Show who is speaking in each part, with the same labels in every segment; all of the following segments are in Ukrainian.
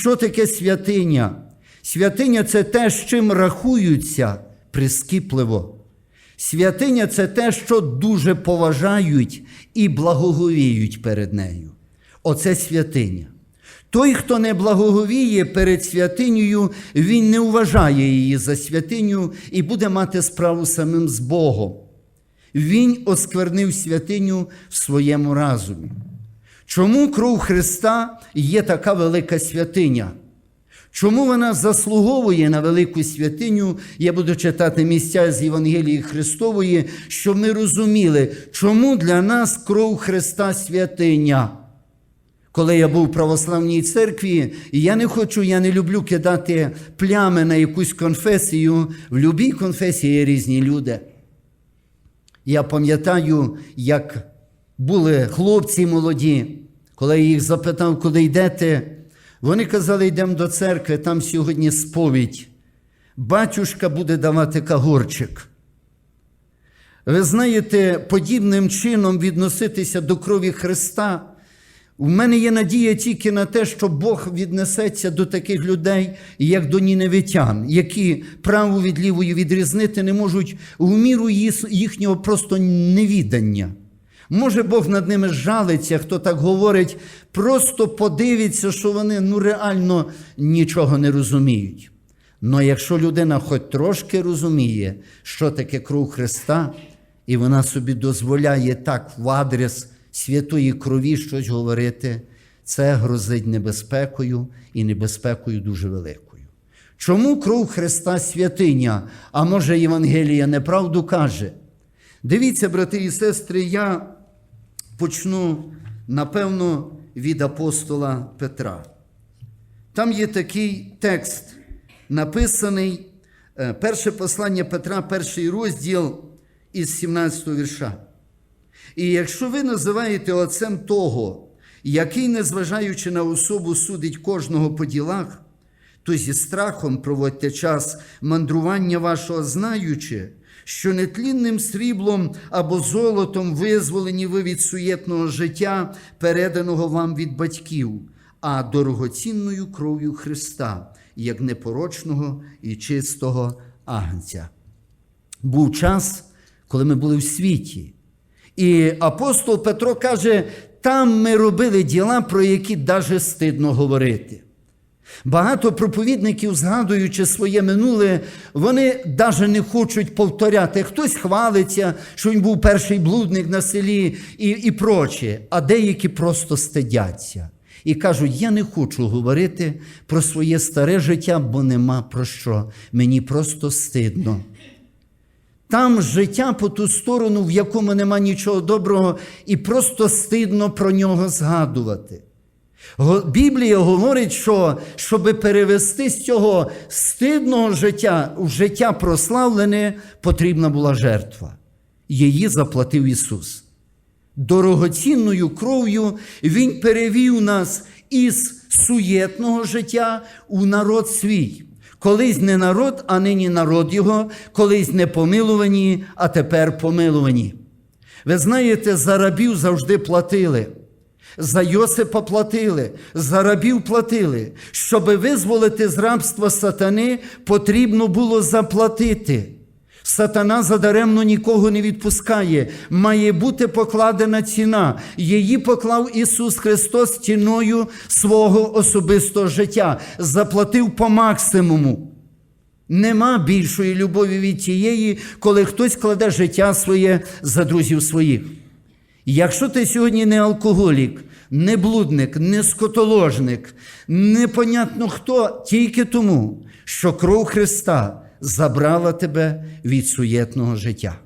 Speaker 1: що таке святиня? Святиня це те, з чим рахуються прискіпливо. Святиня це те, що дуже поважають і благоговіють перед нею. Оце святиня. Той, хто не благоговіє перед святинею, він не вважає її за святиню і буде мати справу самим з Богом. Він осквернив святиню в своєму разумі. Чому кров Христа є така велика святиня? Чому вона заслуговує на велику святиню? Я буду читати місця з Євангелії Христової, щоб ми розуміли, чому для нас кров Христа святиня. Коли я був в православній церкві, і я не хочу, я не люблю кидати плями на якусь конфесію. В будь-якій конфесії є різні люди. Я пам'ятаю, як були хлопці молоді, коли я їх запитав, куди йдете, вони казали, йдемо до церкви, там сьогодні сповідь. Батюшка буде давати кагорчик. Ви знаєте, подібним чином відноситися до крові Христа. У мене є надія тільки на те, що Бог віднесеться до таких людей, як до ніневитян, які праву від лівої відрізнити не можуть у міру їхнього просто невідання. Може, Бог над ними жалиться, хто так говорить, просто подивиться, що вони ну, реально нічого не розуміють. Но якщо людина хоч трошки розуміє, що таке кров Христа, і вона собі дозволяє так в адрес святої крові щось говорити, це грозить небезпекою і небезпекою дуже великою. Чому кров Христа святиня? А може, Євангелія неправду каже? Дивіться, брати і сестри, я почну, напевно, від апостола Петра. Там є такий текст, написаний, е, перше послання Петра, перший розділ із 17 вірша. І якщо ви називаєте отцем того, який, незважаючи на особу, судить кожного по ділах, то зі страхом проводьте час мандрування вашого, знаючи, що нетлінним сріблом або золотом визволені ви від суєтного життя, переданого вам від батьків, а дорогоцінною кров'ю Христа, як непорочного і чистого агнця. Був час, коли ми були в світі. І апостол Петро каже, там ми робили діла, про які даже стидно говорити. Багато проповідників, згадуючи своє минуле, вони навіть не хочуть повторяти. Хтось хвалиться, що він був перший блудник на селі і і проче, а деякі просто стидяться. І кажуть, я не хочу говорити про своє старе життя, бо нема про що. Мені просто стидно. Там життя по ту сторону, в якому нема нічого доброго, і просто стидно про нього згадувати. Біблія говорить, що щоб перевести з цього стидного життя в життя прославлене, потрібна була жертва. Її заплатив Ісус. Дорогоцінною кров'ю Він перевів нас із суєтного життя у народ свій. Колись не народ, а нині народ його, колись не помилувані, а тепер помилувані. Ви знаєте, за рабів завжди платили. За Йосипа платили, за рабів платили. Щоби визволити з рабства сатани, потрібно було заплатити. Сатана задаремно нікого не відпускає. Має бути покладена ціна. Її поклав Ісус Христос ціною свого особистого життя, заплатив по максимуму. Нема більшої любові від тієї, коли хтось кладе життя своє за друзів своїх. Якщо ти сьогодні не алкоголік, не блудник, не скотоложник, непонятно хто, тільки тому, що кров Христа забрала тебе від суєтного життя.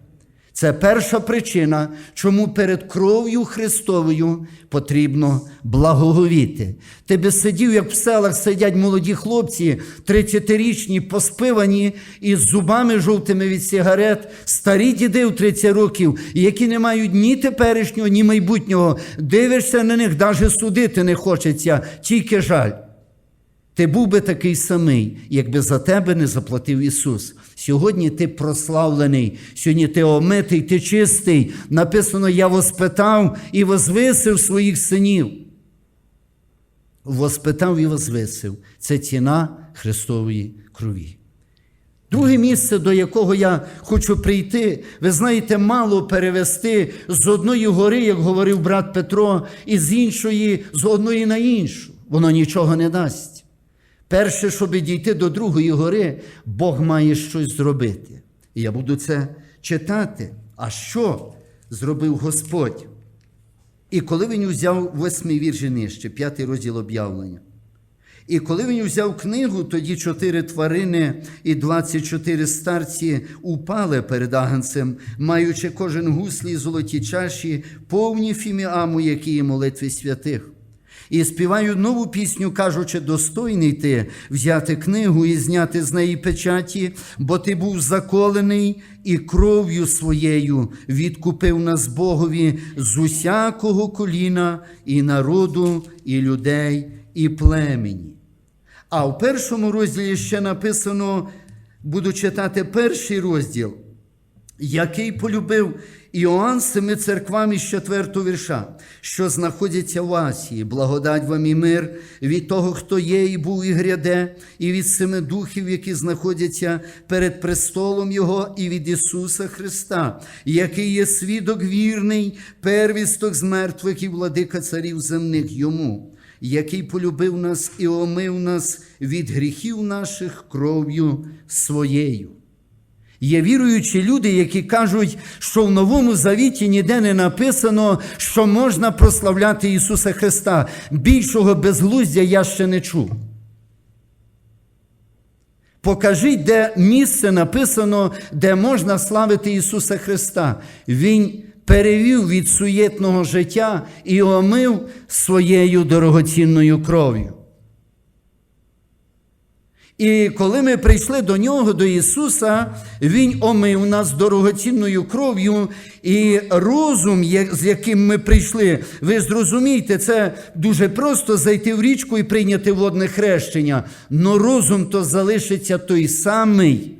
Speaker 1: Це перша причина, чому перед кров'ю Христовою потрібно благоговіти. Ти би сидів, як в селах сидять молоді хлопці, 30-річні, поспивані, із зубами жовтими від сигарет, старі діди в 30 років, які не мають ні теперішнього, ні майбутнього. Дивишся на них, навіть судити не хочеться, тільки жаль. Ти був би такий самий, якби за тебе не заплатив Ісус. Сьогодні ти прославлений, сьогодні ти омитий, ти чистий. Написано: Я воспитав і возвисив своїх синів. воспитав і возвисив. Це ціна Христової крові. Друге місце, до якого я хочу прийти, ви знаєте, мало перевести з одної гори, як говорив брат Петро, і з іншої, з одної на іншу. Воно нічого не дасть. Перше, щоб дійти до другої гори, Бог має щось зробити. І я буду це читати. А що зробив Господь? І коли він взяв восьмий вірш і нижче, п'ятий розділ об'явлення. І коли він взяв книгу, тоді чотири тварини і двадцять чотири старці упали перед агнцем, маючи кожен гуслі й золоті чаші, повні фіміаму, які є молитви святих. І співаю нову пісню, кажучи, достойний ти взяти книгу і зняти з неї печаті, бо ти був заколений і кров'ю своєю відкупив нас Богові з усякого коліна і народу, і людей, і племені. А в першому розділі ще написано, буду читати перший розділ, який полюбив Іоанн семи церквам із четвертого вірша, що знаходяться в Асії. Благодать вам і мир від того, хто є, і був, і гряде, і від семи духів, які знаходяться перед престолом Його, і від Ісуса Христа, який є свідок вірний, первісток з мертвих і владика царів земних йому який полюбив нас і омив нас від гріхів наших кров'ю своєю. Є віруючі люди, які кажуть, що в Новому Завіті ніде не написано, що можна прославляти Ісуса Христа. Більшого безглуздя я ще не чув. Покажіть, де місце написано, де можна славити Ісуса Христа. Він перевів від суєтного життя і омив своєю дорогоцінною кров'ю. І коли ми прийшли до нього, до Ісуса, Він омив нас дорогоцінною кров'ю, і розум, з яким ми прийшли, ви зрозумієте, це дуже просто зайти в річку і прийняти водне хрещення. Но розум то залишиться той самий.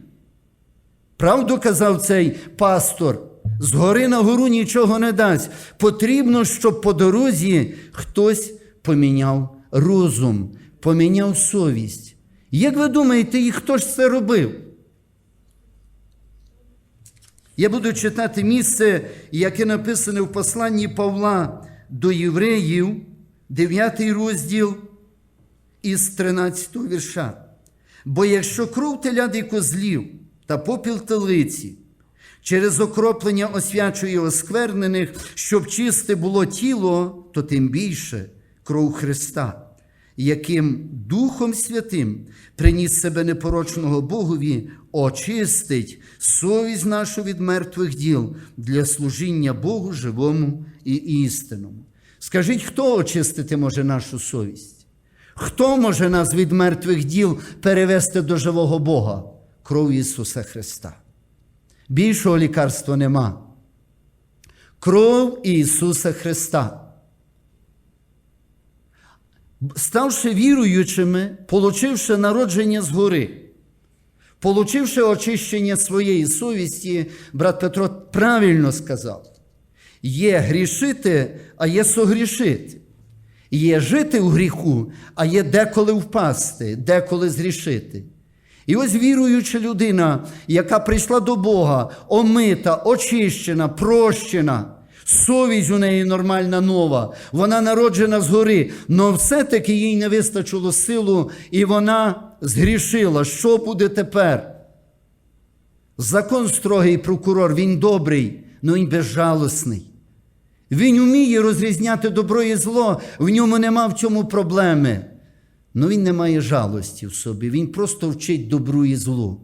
Speaker 1: Правду казав цей пастор. З гори на гору нічого не дасть. Потрібно, щоб по дорозі хтось поміняв розум, поміняв совість. Як ви думаєте, і хто ж це робив? Я буду читати місце, яке написане в посланні Павла до євреїв, 9 розділ із 13 вірша. Бо якщо кров телят і козлів та попіл телиці, через окроплення освячує осквернених, щоб чисте було тіло, то тим більше кров Христа, яким Духом Святим приніс себе непорочного Богові, очистить совість нашу від мертвих діл для служіння Богу живому і істинному. Скажіть, хто очистити може нашу совість? Хто може нас від мертвих діл перевести до живого Бога? Кров Ісуса Христа. Більшого лікарства нема. Кров Ісуса Христа. Ставши віруючими, получивши народження згори, получивши очищення своєї совісті, брат Петро правильно сказав: є грішити, а є согрішити. Є жити у гріху, а є деколи впасти, деколи зрішити. І ось віруюча людина, яка прийшла до Бога, омита, очищена, прощена, совість у неї нормальна нова, вона народжена згори, але все-таки їй не вистачило силу, і вона згрішила. Що буде тепер? Закон строгий прокурор, він добрий, але він безжалосний. Він вміє розрізняти добро і зло, в ньому нема в цьому проблеми. Ну він не має жалості в собі, він просто вчить добру і злу.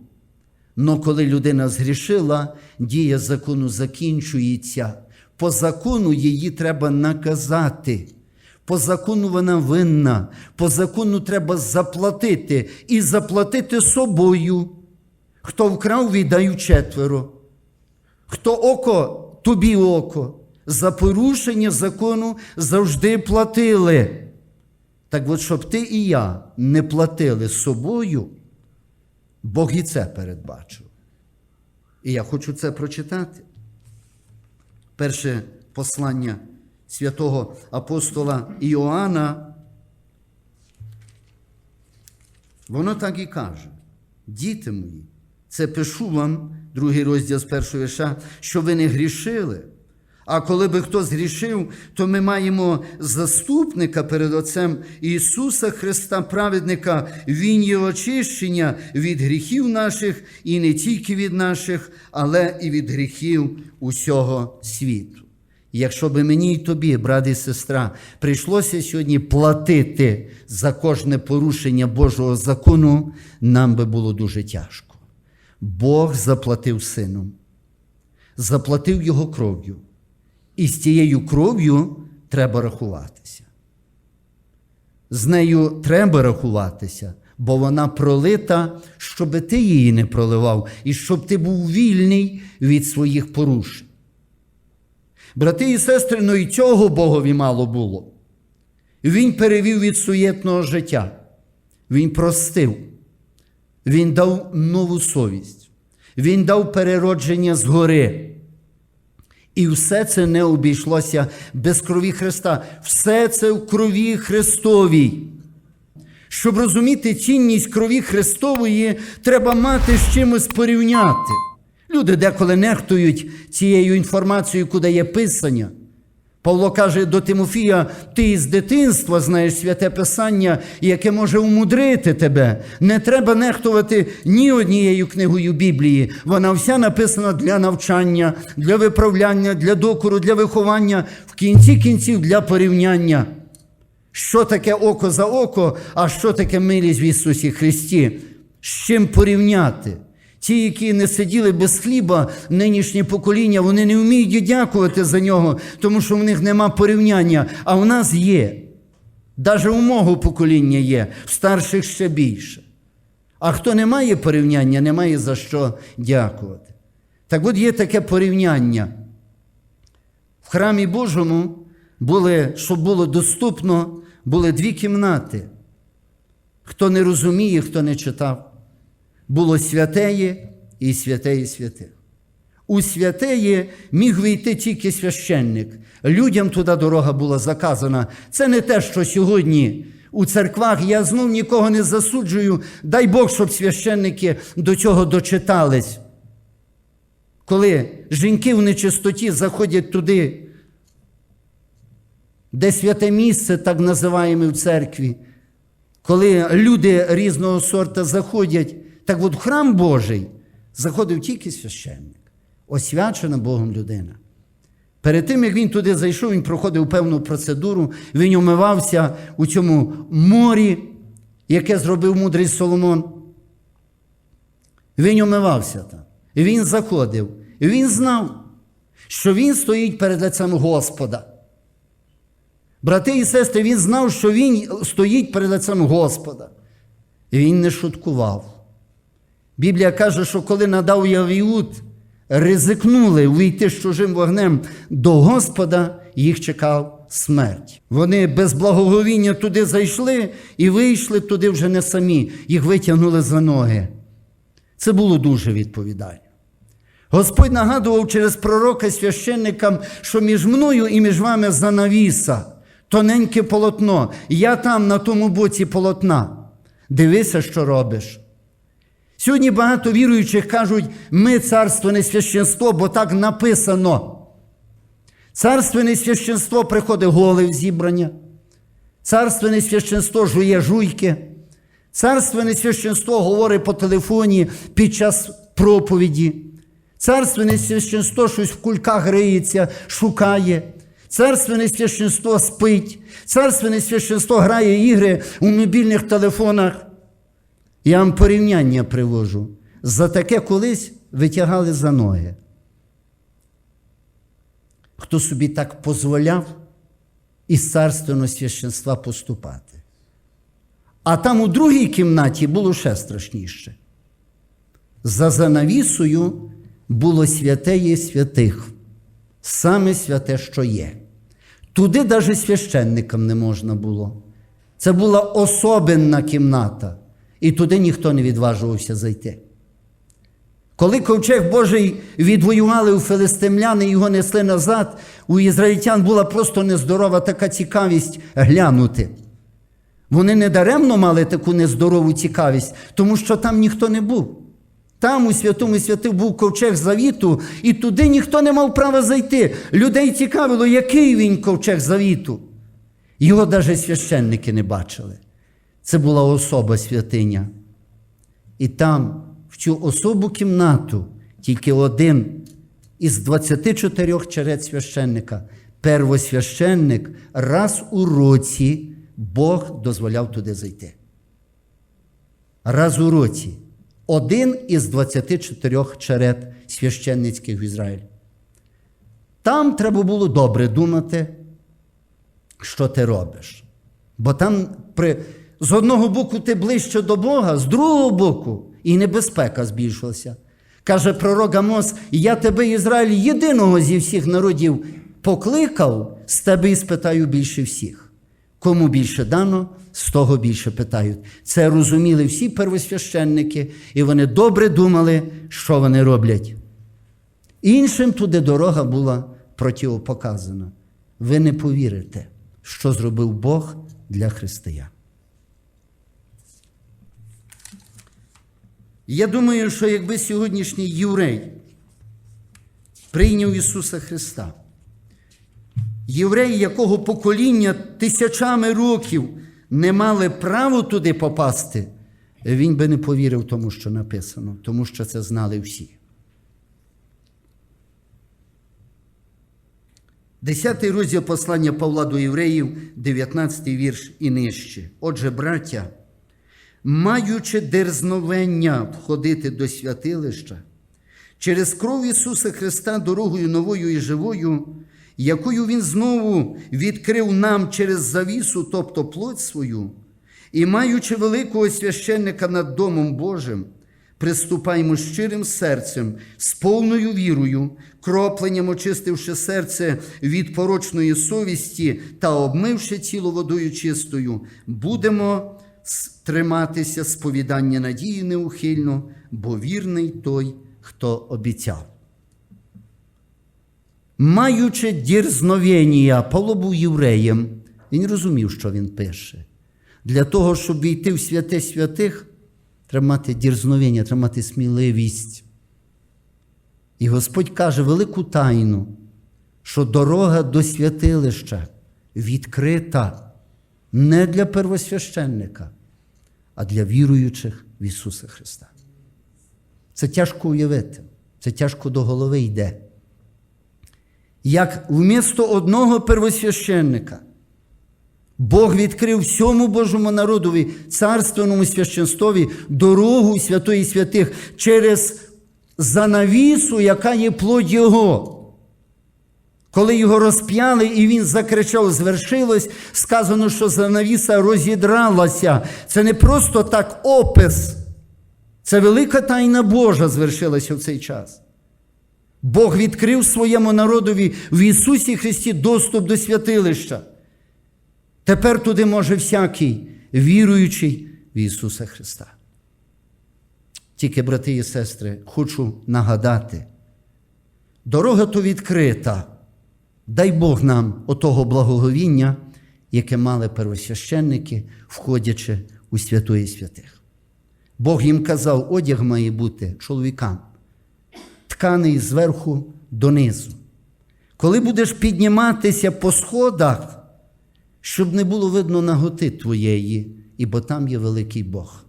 Speaker 1: Но коли людина згрішила, дія закону закінчується. По закону її треба наказати. По закону вона винна, по закону треба заплатити і заплатити собою. Хто вкрав, віддаю четверо. Хто око, тобі око. За порушення закону завжди платили. Так от, щоб ти і я не платили собою, Бог і це передбачив. І я хочу це прочитати перше послання святого апостола Іоанна, воно так і каже: діти мої, це пишу вам, другий розділ з першого вірша, що ви не грішили. А коли би хто згрішив, то ми маємо заступника перед Отцем Ісуса Христа, праведника, Він є очищення від гріхів наших, і не тільки від наших, але і від гріхів усього світу. Якщо би мені і тобі, брат і сестра, прийшлося сьогодні платити за кожне порушення Божого закону, нам би було дуже тяжко. Бог заплатив сином, заплатив його кров'ю. І з тією кров'ю треба рахуватися. З нею треба рахуватися, бо вона пролита, щоб ти її не проливав, і щоб ти був вільний від своїх порушень. Брати і сестри, ну і цього Богові мало було. Він перевів від суєтного життя. Він простив. Він дав нову совість. Він дав переродження згори. І все це не обійшлося без крові Христа. Все це в крові Христовій. Щоб розуміти цінність крові Христової, треба мати з чимось порівняти. Люди деколи нехтують цією інформацією, куди є писання. Павло каже до Тимофія: ти із дитинства знаєш святе Писання, яке може умудрити тебе. Не треба нехтувати ні однією книгою Біблії. Вона вся написана для навчання, для виправляння, для докору, для виховання, в кінці кінців для порівняння. Що таке око за око, а що таке милість в Ісусі Христі? З чим порівняти? Ті, які не сиділи без хліба, нинішнє покоління, вони не вміють дякувати за нього, тому що в них нема порівняння, а в нас є. Навіть у мого покоління є, в старших ще більше. А хто не має порівняння, не має за що дякувати. Так от є таке порівняння. В храмі Божому були, щоб було доступно, були дві кімнати. Хто не розуміє, хто не читав було святеє і святеє святих. У святеє міг війти тільки священник. Людям туди дорога була заказана. Це не те, що сьогодні у церквах я знов нікого не засуджую. Дай Бог, щоб священники до цього дочитались. Коли жінки в нечистоті заходять туди, де святе місце, так називаємо в церкві, коли люди різного сорта заходять, так от в храм Божий заходив тільки священник, освячена Богом людина. Перед тим, як він туди зайшов, він проходив певну процедуру, він умивався у цьому морі, яке зробив мудрий Соломон. Він умивався там. Він заходив. І він знав, що він стоїть перед лицем Господа. Брати і сестри, він знав, що він стоїть перед лицем Господа. Він не шуткував. Біблія каже, що коли надав Явіуд, ризикнули вийти з чужим вогнем до Господа, їх чекав смерть. Вони без благоговіння туди зайшли і вийшли туди вже не самі, їх витягнули за ноги. Це було дуже відповідально. Господь нагадував через пророка священникам, що між мною і між вами занавіса, тоненьке полотно. Я там, на тому боці полотна. Дивися, що робиш. Сьогодні багато віруючих кажуть, ми царственне священство, бо так написано. Царственне священство приходить голе в зібрання. Царственне священство жує жуйки. Царственне священство говорить по телефоні під час проповіді. Царственне священство щось в кульках гриється, шукає. Царственне священство спить. Царственне священство грає ігри у мобільних телефонах. Я вам порівняння привожу. За таке колись витягали за ноги. Хто собі так дозволяв із царственного священства поступати. А там у другій кімнаті було ще страшніше. За занавісою було святеє святих, саме святе, що є. Туди навіть священникам не можна було. Це була особенна кімната, і туди ніхто не відважувався зайти. Коли ковчег Божий відвоювали у филистимляни його несли назад, у ізраїльтян була просто нездорова така цікавість глянути. Вони не даремно мали таку нездорову цікавість, тому що там ніхто не був. Там у святому святих був ковчег завіту, і туди ніхто не мав права зайти. Людей цікавило, який він ковчег завіту. Його навіть священники не бачили. Це була особа святиня. І там, в цю особу кімнату, тільки один із 24 черед священника, первосвященник, раз у році Бог дозволяв туди зайти. Раз у році. Один із 24 черед священницьких в Ізраїлі. Там треба було добре думати, що ти робиш. Бо там при... з одного боку ти ближче до Бога, з другого боку і небезпека збільшилася. Каже пророк Амос, я тебе, Ізраїль, єдиного зі всіх народів покликав, з тебе і спитаю більше всіх. Кому більше дано, з того більше питають. Це розуміли всі первосвященники, і вони добре думали, що вони роблять. Іншим туди дорога була противопоказана. Ви не повірите, що зробив Бог для християн. Я думаю, що якби сьогоднішній єврей прийняв Ісуса Христа, євреї, якого покоління тисячами років не мали право туди попасти, він би не повірив тому, що написано, тому що це знали всі. Десятий розділ послання Павла до євреїв, 19 вірш і нижче. Отже, браття, маючи дерзновення входити до святилища, через кров Ісуса Христа дорогою новою і живою, якою Він знову відкрив нам через завісу, тобто плоть свою, і маючи великого священника над Домом Божим, приступаємо щирим серцем, з повною вірою, кропленням очистивши серце від порочної совісті та обмивши тіло водою чистою, будемо триматися сповідання надії неухильно, бо вірний той, хто обіцяв. Маючи дірзновення, Павло був євреєм, він розумів, що він пише. Для того, щоб війти в святе святих, треба мати дірзновення, треба мати сміливість. І Господь каже велику тайну, що дорога до святилища відкрита не для первосвященника, а для віруючих в Ісуса Христа. Це тяжко уявити, це тяжко до голови йде. Як вмісто одного первосвященника Бог відкрив всьому Божому народові, царственному священствові дорогу святої святих через занавісу, яка є плоть Його. Коли його розп'яли, і він закричав, звершилось, сказано, що занавіса розідралася. Це не просто так опис. Це велика тайна Божа звершилася в цей час. Бог відкрив своєму народові в Ісусі Христі доступ до святилища. Тепер туди може всякий віруючий в Ісуса Христа. Тільки, брати і сестри, хочу нагадати, дорога то відкрита. Дай Бог нам отого благоговіння, яке мали первосвященники, входячи у святої святих. Бог їм казав, одяг має бути чоловікам, тканий зверху донизу. Коли будеш підніматися по сходах, щоб не було видно наготи твоєї, ібо там є великий Бог.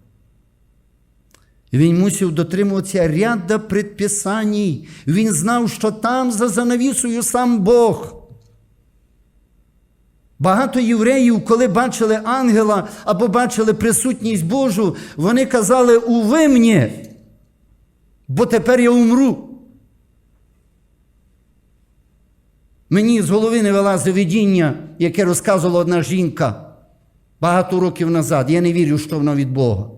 Speaker 1: Він мусив дотримуватися ряда предписаній. Він знав, що там за занавісою сам Бог. Багато євреїв, коли бачили ангела або бачили присутність Божу, вони казали уви мені, бо тепер я умру. Мені з голови не вилазить видіння, яке розказувала одна жінка багато років назад. Я не вірю, що воно від Бога.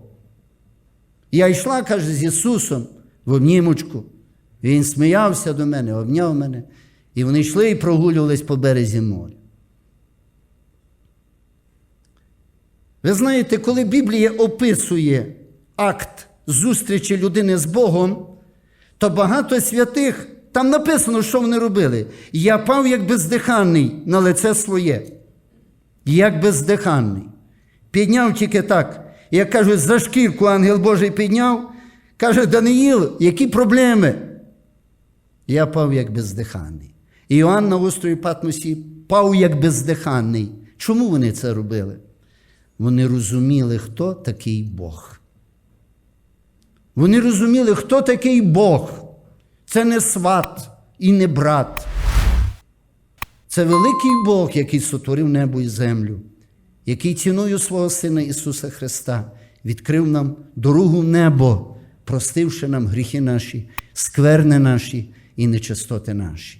Speaker 1: Я йшла, каже, з Ісусом в обнімочку. Він сміявся до мене, обняв мене. І вони йшли і прогулювались по березі моря. Ви знаєте, коли Біблія описує акт зустрічі людини з Богом, то багато святих там написано, що вони робили. Я пав як бездиханний на лице своє, як бездиханний. Підняв тільки так. Як кажуть, за шкірку ангел Божий підняв, каже, Даниїл, які проблеми? Я пав як бездиханний. І Іоанн на острові Патмосі пав як бездиханний. Чому вони це робили? Вони розуміли, хто такий Бог. Вони розуміли, хто такий Бог. Це не сват і не брат. Це великий Бог, який сотворив небо і землю, який ціною свого Сина Ісуса Христа відкрив нам дорогу небо, простивши нам гріхи наші, скверни наші і нечистоти наші.